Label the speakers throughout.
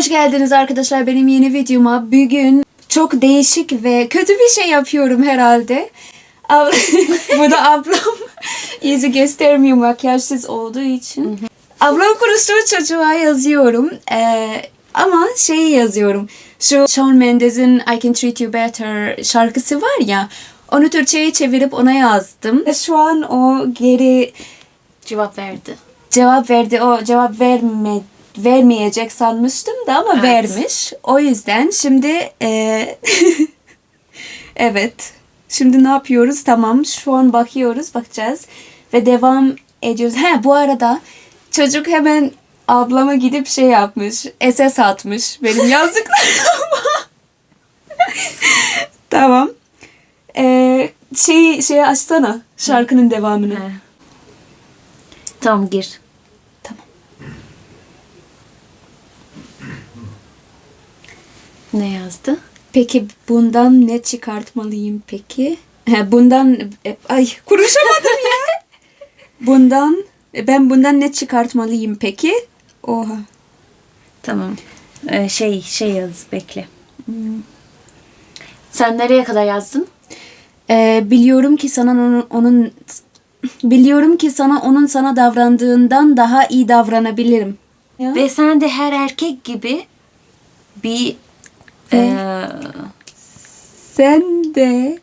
Speaker 1: Hoş geldiniz arkadaşlar benim yeni videoma. Bugün çok değişik ve kötü bir şey yapıyorum herhalde. Bu da ablam yüzü göstermiyor makyajsız olduğu için. Ablam konuştuğu çocuğa yazıyorum. Ee, ama şeyi yazıyorum. Şu Shawn Mendes'in I Can Treat You Better şarkısı var ya. Onu Türkçe'ye çevirip ona yazdım. Şu an o geri
Speaker 2: Cevap verdi.
Speaker 1: cevap verdi. O cevap verme vermeyecek sanmıştım da ama
Speaker 2: Evet.
Speaker 1: vermiş. O yüzden şimdi e, evet. Şimdi ne yapıyoruz? Tamam. Şu an bakıyoruz, bakacağız ve devam ediyoruz. Ha bu arada çocuk hemen ablama gidip şey yapmış. SS atmış benim yazdıklarıma. tamam. Ee, şeyi şeyi açsana şarkının devamını.
Speaker 2: He. Tamam gir. Ne yazdı?
Speaker 1: Peki bundan ne çıkartmalıyım peki? Bundan e, ay konuşamadım ya. bundan e, ben bundan ne çıkartmalıyım peki? Oha.
Speaker 2: Tamam. Ee, şey şey yaz bekle. Hmm. Sen nereye kadar yazdın?
Speaker 1: Ee, biliyorum ki sana onun, onun biliyorum ki sana onun sana davrandığından daha iyi davranabilirim. Ya.
Speaker 2: Ve sen de her erkek gibi bir
Speaker 1: Ve-
Speaker 2: eee,
Speaker 1: sen de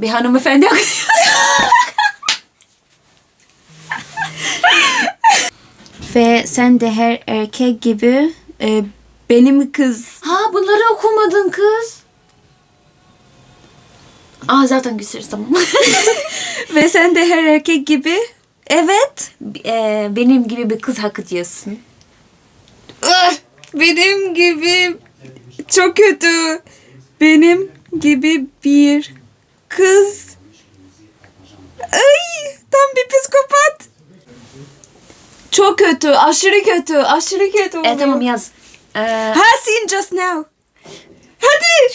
Speaker 2: bir hanımefendi
Speaker 1: ve sen de her erkek gibi e, benim kız
Speaker 2: Ha bunları okumadın kız. Aa zaten güzeliz tamam.
Speaker 1: ve sen de her erkek gibi evet
Speaker 2: Eee, benim gibi bir kız hak ediyorsun.
Speaker 1: Ah, benim gibi çok kötü. Benim gibi bir kız. Ay, tam bir psikopat. Çok kötü, aşırı kötü, aşırı kötü.
Speaker 2: E tamam yaz. Eee,
Speaker 1: Ha seen just now. Hadi.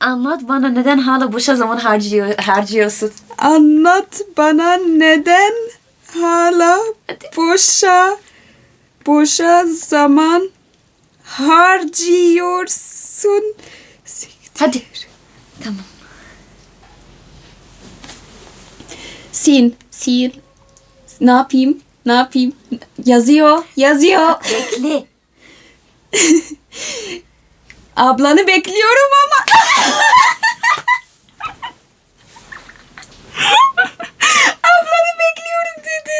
Speaker 2: anlat bana neden hala boşa zaman harcıyor, harcıyorsun.
Speaker 1: Anlat bana neden hala boşa boşa zaman harcıyorsun.
Speaker 2: Hadi. Tamam.
Speaker 1: Sin, sin. Ne yapayım? Ne yapayım? Yazıyor, yazıyor.
Speaker 2: Bekle.
Speaker 1: Ablanı bekliyorum ama. Ablanı bekliyorum dedi.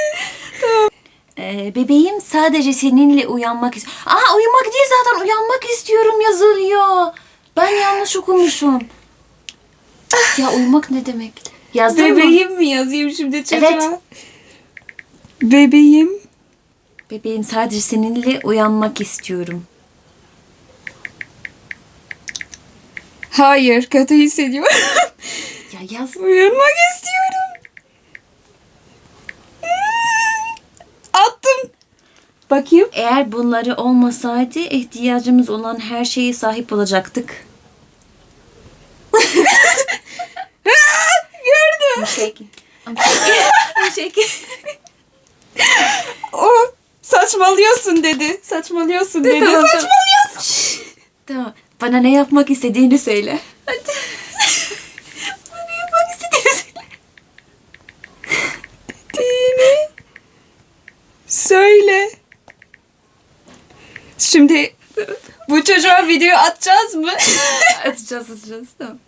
Speaker 1: Tamam.
Speaker 2: Ee, bebeğim sadece seninle uyanmak istiyor. Aa uyumak değil zaten uyanmak istiyorum yazılıyor. Ben yanlış okumuşum. ya uyumak ne demek? Yazdın mı?
Speaker 1: Bebeğim mi yazayım şimdi çocuğa?
Speaker 2: Evet.
Speaker 1: Bebeğim.
Speaker 2: Bebeğim sadece seninle uyanmak istiyorum.
Speaker 1: Hayır, kötü hissediyorum.
Speaker 2: Ya yaz.
Speaker 1: Uyanmak istiyorum. Hmm. Attım. Bakayım.
Speaker 2: Eğer bunları olmasaydı ihtiyacımız olan her şeye sahip olacaktık.
Speaker 1: Gördüm.
Speaker 2: I'm shaking. I'm shaking. I'm shaking.
Speaker 1: O saçmalıyorsun dedi. Saçmalıyorsun dedi.
Speaker 2: tamam.
Speaker 1: Saçmalıyorsun.
Speaker 2: tamam. Bana ne yapmak istediğini söyle. Hadi. Bana ne yapmak istediğini söyle.
Speaker 1: Dini. Söyle. Şimdi bu çocuğa video atacağız mı?
Speaker 2: Atacağız atacağız tamam.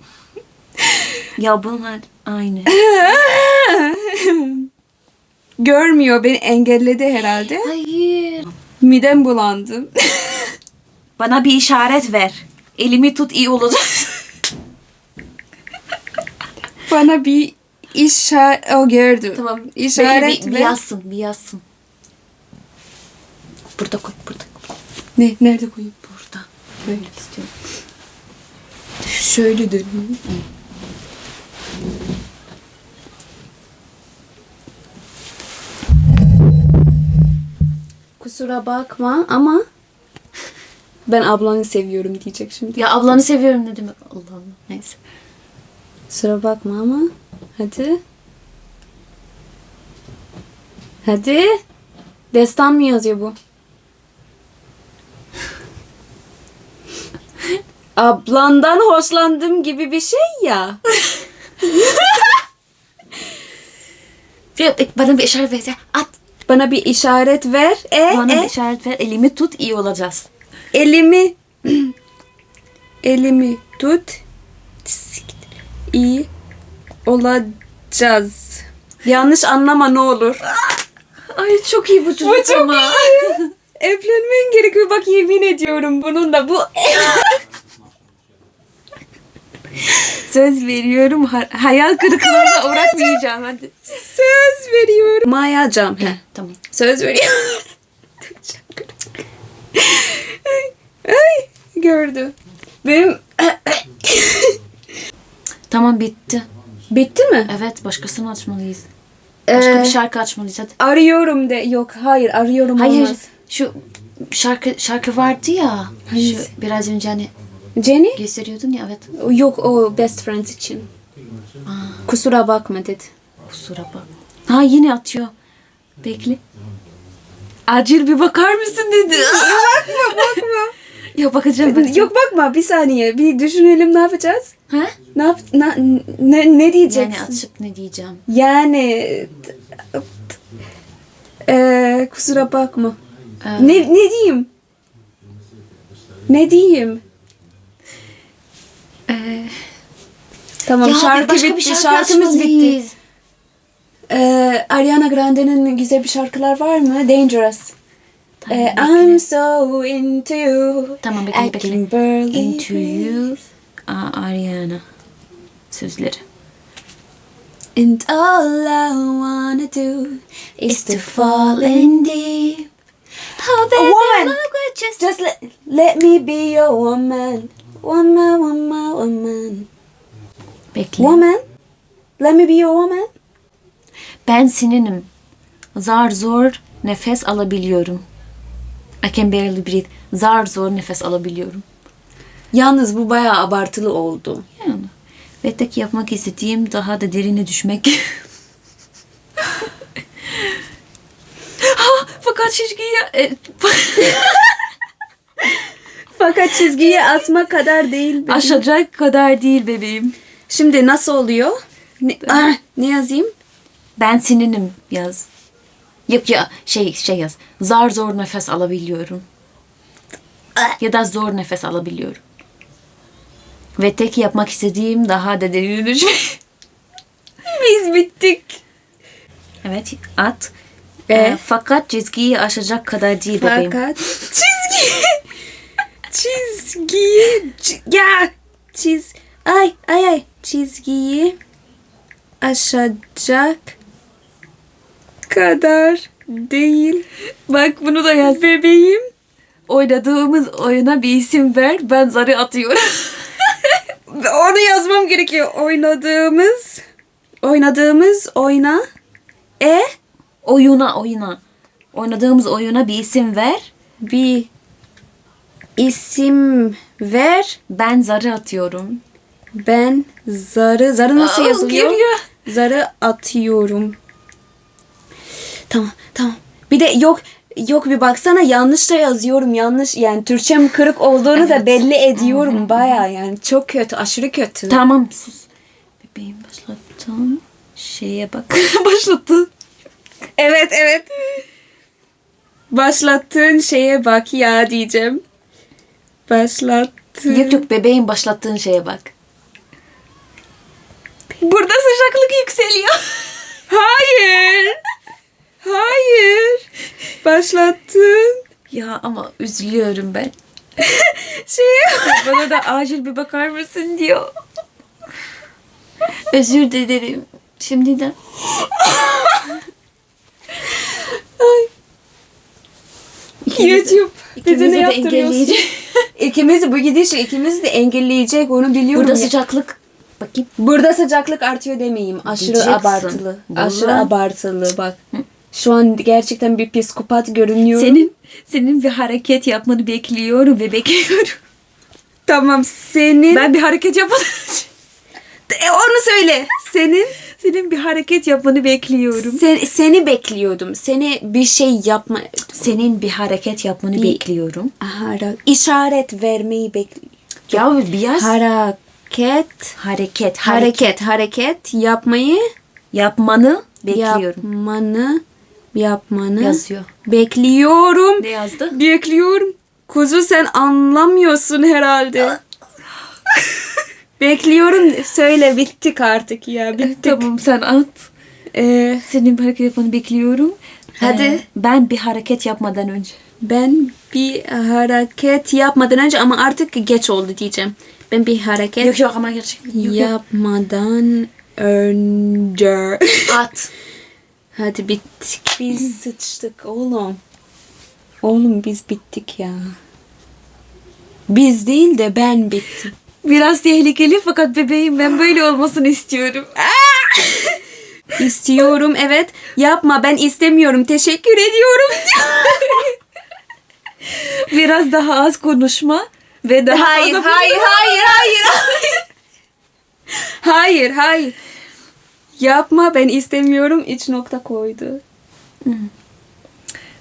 Speaker 2: ya bunlar aynı.
Speaker 1: Görmüyor. Beni engelledi herhalde.
Speaker 2: Hayır.
Speaker 1: Midem bulandı.
Speaker 2: Bana bir işaret ver. Elimi tut iyi olacak.
Speaker 1: Bana bir işaret... O gördü.
Speaker 2: tamam.
Speaker 1: İşaret
Speaker 2: bir, bir
Speaker 1: ver.
Speaker 2: yazsın bir yazsın. Burada koy burada.
Speaker 1: Ne? Nerede koyayım?
Speaker 2: Burada. Böyle istiyorum.
Speaker 1: Şöyle döneyim. Kusura bakma ama ben ablanı seviyorum diyecek şimdi.
Speaker 2: Ya ablanı seviyorum ne demek? Allah Allah. Neyse.
Speaker 1: Kusura bakma ama hadi. Hadi. Destan mı yazıyor bu? Ablandan hoşlandım gibi bir şey ya.
Speaker 2: Bir- Bana bir işaret ver. At.
Speaker 1: Bana bir işaret ver. E,
Speaker 2: Bana
Speaker 1: e,
Speaker 2: bir işaret ver. Elimi tut iyi olacağız.
Speaker 1: elimi elimi tut. İyi olacağız. Yanlış anlama ne olur.
Speaker 2: Ay çok iyi bu çocuk
Speaker 1: Bu çok
Speaker 2: ama.
Speaker 1: iyi. Evlenmen gerekiyor. Bak yemin ediyorum bunun da bu.
Speaker 2: Söz veriyorum ha- hayal kırıklığına uğratmayacağım. Hadi.
Speaker 1: Söz veriyorum. Mayacağım. Heh.
Speaker 2: Tamam.
Speaker 1: Söz veriyorum. Ay, gördü. Benim
Speaker 2: Tamam bitti.
Speaker 1: bitti mi?
Speaker 2: Evet başkasını açmalıyız. Başka
Speaker 1: Ee,
Speaker 2: bir şarkı açmalıyız hadi.
Speaker 1: Arıyorum de. Yok hayır arıyorum
Speaker 2: Hayır
Speaker 1: olmaz.
Speaker 2: şu şarkı şarkı vardı ya.
Speaker 1: Hangisi?
Speaker 2: Şu biraz önce hani
Speaker 1: Jenny?
Speaker 2: gösteriyordun ya evet.
Speaker 1: Yok o best friends için. Kusura bakma dedi.
Speaker 2: Kusura bak. Ha yine atıyor. Bekle. Acil bir bakar mısın dedi.
Speaker 1: bakma bakma.
Speaker 2: ya bakacağım. bakacağım.
Speaker 1: Yok bakma bir saniye. Bir düşünelim ne yapacağız?
Speaker 2: Ha?
Speaker 1: Ne yap na- ne, ne diyeceksin?
Speaker 2: Yani açıp ne diyeceğim.
Speaker 1: Yani Eee, kusura bakma.
Speaker 2: Ee,
Speaker 1: Ne ne diyeyim? Ne diyeyim?
Speaker 2: E,
Speaker 1: Tamam
Speaker 2: ya
Speaker 1: şarkı
Speaker 2: başka
Speaker 1: bitti.
Speaker 2: bir şarkı
Speaker 1: Şarkımız bitti. Ee, Ariana Grande'nin güzel bir şarkılar var mı? Dangerous.
Speaker 2: Tamam,
Speaker 1: Ee. I'm so into you.
Speaker 2: Tamam, bekle,
Speaker 1: I
Speaker 2: bekle. Into you. Aa, Ariana. Sözleri.
Speaker 1: And all I wanna do is to fall in deep.
Speaker 2: Oh,
Speaker 1: baby, woman. Just let, let me be your woman. Woman, woman, woman.
Speaker 2: Bekle.
Speaker 1: Woman? Let me be your woman?
Speaker 2: Ben seninim. Zar zor nefes alabiliyorum. I can barely breathe. Zar zor nefes alabiliyorum.
Speaker 1: Yalnız bu bayağı abartılı oldu.
Speaker 2: Yani. Ve tek yapmak istediğim daha da derine düşmek. ha, fakat çizgiyi... E,
Speaker 1: Fakat çizgiyi atma kadar değil. benim.
Speaker 2: aşacak kadar değil bebeğim.
Speaker 1: Şimdi nasıl oluyor? Ne, ah, ne yazayım?
Speaker 2: Ben seninim yaz. Yok ya şey şey yaz. Zar zor nefes alabiliyorum. Ya da zor nefes alabiliyorum. Ve tek yapmak istediğim daha da düşmek.
Speaker 1: Biz bittik.
Speaker 2: evet at.
Speaker 1: Ve?
Speaker 2: Ee, fakat çizgiyi aşacak kadar değil bebeğim.
Speaker 1: Fakat çizgi çizgiyi çi- ya çiz ay ay ay çizgiyi aşacak kadar değil.
Speaker 2: Bak bunu da yaz.
Speaker 1: Bebeğim
Speaker 2: Oynadığımız oyuna bir isim ver. Ben zarı atıyorum.
Speaker 1: onu yazmam gerekiyor. Oynadığımız oynadığımız oyna e
Speaker 2: oyuna oyuna. Oynadığımız oyuna bir isim ver.
Speaker 1: bir isim ver.
Speaker 2: Ben zarı atıyorum.
Speaker 1: Ben zarı zarı nasıl
Speaker 2: Aa,
Speaker 1: yazılıyor?
Speaker 2: geliyor.
Speaker 1: Zarı atıyorum. Tamam tamam. Bir de yok yok bir baksana yanlış da yazıyorum yanlış yani Türkçem kırık olduğunu da
Speaker 2: Evet.
Speaker 1: belli ediyorum baya yani çok kötü aşırı kötü.
Speaker 2: Tamam sus. Bebeğim başlattın. Şeye bak. Başlattın.
Speaker 1: Evet evet. Başlattığın şeye bak ya diyeceğim. Başlattın.
Speaker 2: Yok yok bebeğim başlattığın şeye bak. Burada sıcaklık yükseliyor.
Speaker 1: Hayır. Hayır. Başlattın.
Speaker 2: ya ama üzülüyorum ben.
Speaker 1: Şeye
Speaker 2: Bana da acil bir bakar mısın diyor. Özür dilerim. Şimdiden.
Speaker 1: YouTube bize ne
Speaker 2: de
Speaker 1: yaptırıyorsun? İkimiz bu gidişle ikimizi de engelleyecek onu biliyorum.
Speaker 2: Burada
Speaker 1: ya.
Speaker 2: sıcaklık. Bakayım.
Speaker 1: Burada sıcaklık artıyor demeyeyim. Aşırı
Speaker 2: Diyeceksin.
Speaker 1: abartılı.
Speaker 2: Vallahi.
Speaker 1: Aşırı abartılı bak. Şu an gerçekten bir psikopat görünüyor.
Speaker 2: Senin senin bir hareket yapmanı bekliyorum ve bekliyorum.
Speaker 1: tamam senin
Speaker 2: Ben bir hareket yapmadım.
Speaker 1: E, onu söyle. Senin
Speaker 2: Senin bir hareket yapmanı bekliyorum.
Speaker 1: sen, seni bekliyordum. Seni bir şey yapma
Speaker 2: Senin bir hareket yapmanı
Speaker 1: Bir-
Speaker 2: bekliyorum.
Speaker 1: Aha, işaret vermeyi bekliyorum.
Speaker 2: Ya bir yaz.
Speaker 1: Hareket.
Speaker 2: hareket.
Speaker 1: Hareket. Hareket. Yapmayı.
Speaker 2: Yapmanı bekliyorum.
Speaker 1: Yapmanı. Yapmanı.
Speaker 2: Yazıyor.
Speaker 1: Bekliyorum.
Speaker 2: Ne yazdı?
Speaker 1: Bekliyorum. Kuzu sen anlamıyorsun herhalde. Bekliyorum. Söyle bittik artık ya. Bittik.
Speaker 2: Tamam sen at.
Speaker 1: Ee,
Speaker 2: Senin hareket yapmanı bekliyorum.
Speaker 1: Hadi.
Speaker 2: Ee, ben bir hareket yapmadan önce.
Speaker 1: ben bir hareket yapmadan önce ama artık geç oldu diyeceğim. Ben bir hareket
Speaker 2: Yok yok ama gerçekten. Yok, yok.
Speaker 1: yapmadan önce.
Speaker 2: At.
Speaker 1: Hadi bittik. Biz sıçtık oğlum. Oğlum biz bittik ya. Biz değil de ben bittim.
Speaker 2: Biraz tehlikeli fakat bebeğim ben böyle olmasını istiyorum.
Speaker 1: İstiyorum evet. Yapma ben istemiyorum. Teşekkür ediyorum.
Speaker 2: Biraz daha az konuşma ve daha
Speaker 1: hayır,
Speaker 2: fazla
Speaker 1: hayır, hayır, hayır, hayır. Hayır, hayır. Yapma ben istemiyorum. İç nokta koydu.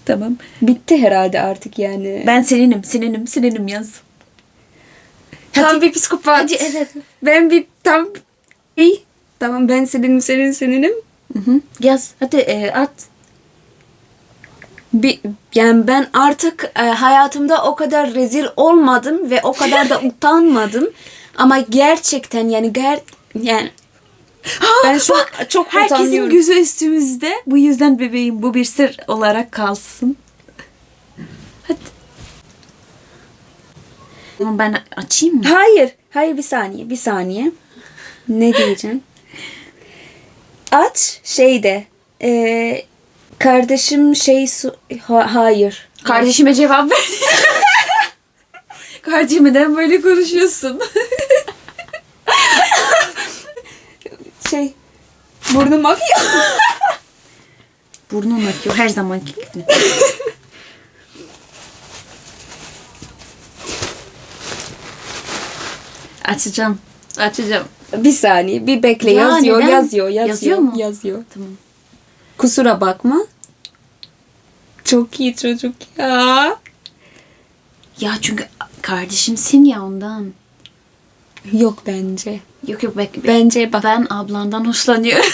Speaker 2: Tamam.
Speaker 1: Bitti herhalde artık yani.
Speaker 2: Ben seninim, seninim, seninim yaz.
Speaker 1: Tam bir psikopat.
Speaker 2: Hadi, evet.
Speaker 1: Ben bir tam İyi. Tamam ben seninim senin seninim.
Speaker 2: Hı hı. Yaz. Hadi e, at.
Speaker 1: Bir, yani ben artık e, hayatımda o kadar rezil olmadım ve o kadar da utanmadım. Ama gerçekten yani ger yani ben şu an çok
Speaker 2: Herkesin
Speaker 1: utanıyorum.
Speaker 2: gözü üstümüzde. Bu yüzden bebeğim bu bir sır olarak kalsın. Hadi. Tamam ben açayım mı?
Speaker 1: Hayır. Hayır bir saniye. Bir saniye. Ne diyeceğim? Aç şeyde. E, kardeşim şey su- ha- hayır.
Speaker 2: Kardeşime cevap ver. Kardeşim neden böyle konuşuyorsun?
Speaker 1: Şey burnum akıyor.
Speaker 2: Burnun akıyor her zaman gibi. Açacağım. Açacağım.
Speaker 1: bir saniye. Bir bekle.
Speaker 2: Ya
Speaker 1: yazıyor,
Speaker 2: neden?
Speaker 1: yazıyor, yazıyor.
Speaker 2: Yazıyor mu?
Speaker 1: Yazıyor.
Speaker 2: Tamam.
Speaker 1: Kusura bakma. Çok iyi çocuk ya.
Speaker 2: Ya çünkü kardeşimsin ya ondan.
Speaker 1: Yok bence.
Speaker 2: Yok yok bek, bek-
Speaker 1: Bence bak.
Speaker 2: ben ablandan hoşlanıyorum.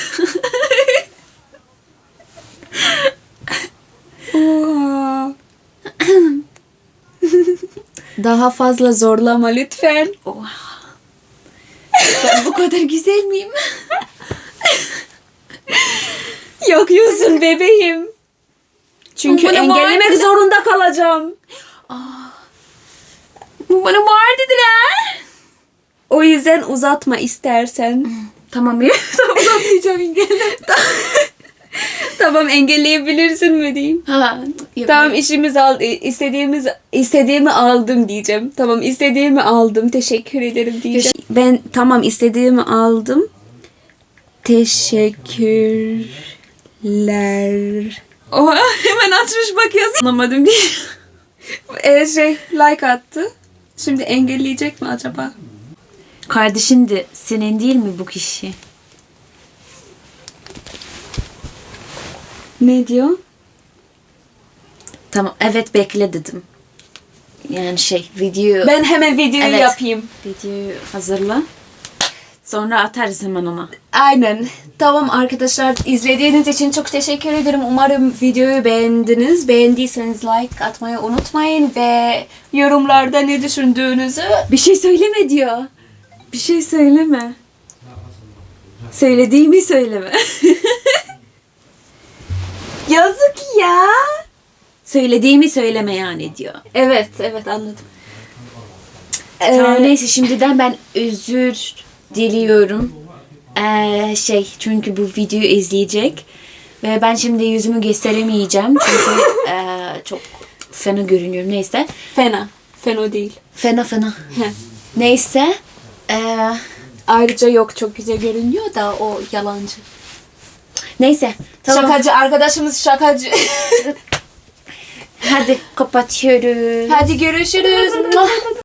Speaker 1: Oha. Daha fazla zorlama lütfen.
Speaker 2: Oha. Ben bu kadar güzel miyim?
Speaker 1: Yakıyorsun bebeğim. Çünkü
Speaker 2: Bana
Speaker 1: engellemek
Speaker 2: bağırdı.
Speaker 1: zorunda kalacağım.
Speaker 2: Bana bağır dediler.
Speaker 1: O yüzden uzatma istersen.
Speaker 2: Tamam ya. tamam uzatmayacağım engelle.
Speaker 1: tamam engelleyebilirsin mi diyeyim.
Speaker 2: Ha, yok.
Speaker 1: Tamam işimiz al istediğimiz istediğimi aldım diyeceğim. Tamam istediğimi aldım. Teşekkür ederim diyeceğim. Ben tamam istediğimi aldım. Teşekkürler.
Speaker 2: Oha hemen açmış bakıyorsun. Anlamadım diye.
Speaker 1: Ee, şey like attı. Şimdi engelleyecek mi acaba?
Speaker 2: Kardeşin de senin değil mi bu kişi?
Speaker 1: Ne diyor?
Speaker 2: Tamam evet bekle dedim. Yani şey video
Speaker 1: Ben hemen videoyu
Speaker 2: Evet.
Speaker 1: yapayım.
Speaker 2: videoyu hazırla. Sonra atarız hemen ona.
Speaker 1: Aynen. Tamam arkadaşlar izlediğiniz için çok teşekkür ederim. Umarım videoyu beğendiniz. Beğendiyseniz like atmayı unutmayın ve yorumlarda ne düşündüğünüzü
Speaker 2: Bir şey söyleme diyor. Bir şey söyleme. Söylediğimi söyleme.
Speaker 1: yazık ya.
Speaker 2: Söylediğimi söyleme yani diyor.
Speaker 1: Evet, evet anladım.
Speaker 2: Tamam,
Speaker 1: Ee,
Speaker 2: neyse şimdiden ben özür diliyorum. Ee, şey çünkü bu videoyu izleyecek. Ve ben şimdi yüzümü gösteremeyeceğim. Çünkü ee, çok fena görünüyorum. Neyse.
Speaker 1: fena. Fena değil.
Speaker 2: Fena fena. Neyse. Ee,
Speaker 1: Ayrıca yok çok güzel görünüyor da o yalancı.
Speaker 2: Neyse. Tamam.
Speaker 1: Şakacı arkadaşımız şakacı.
Speaker 2: Hadi kapatıyoruz.
Speaker 1: Hadi görüşürüz.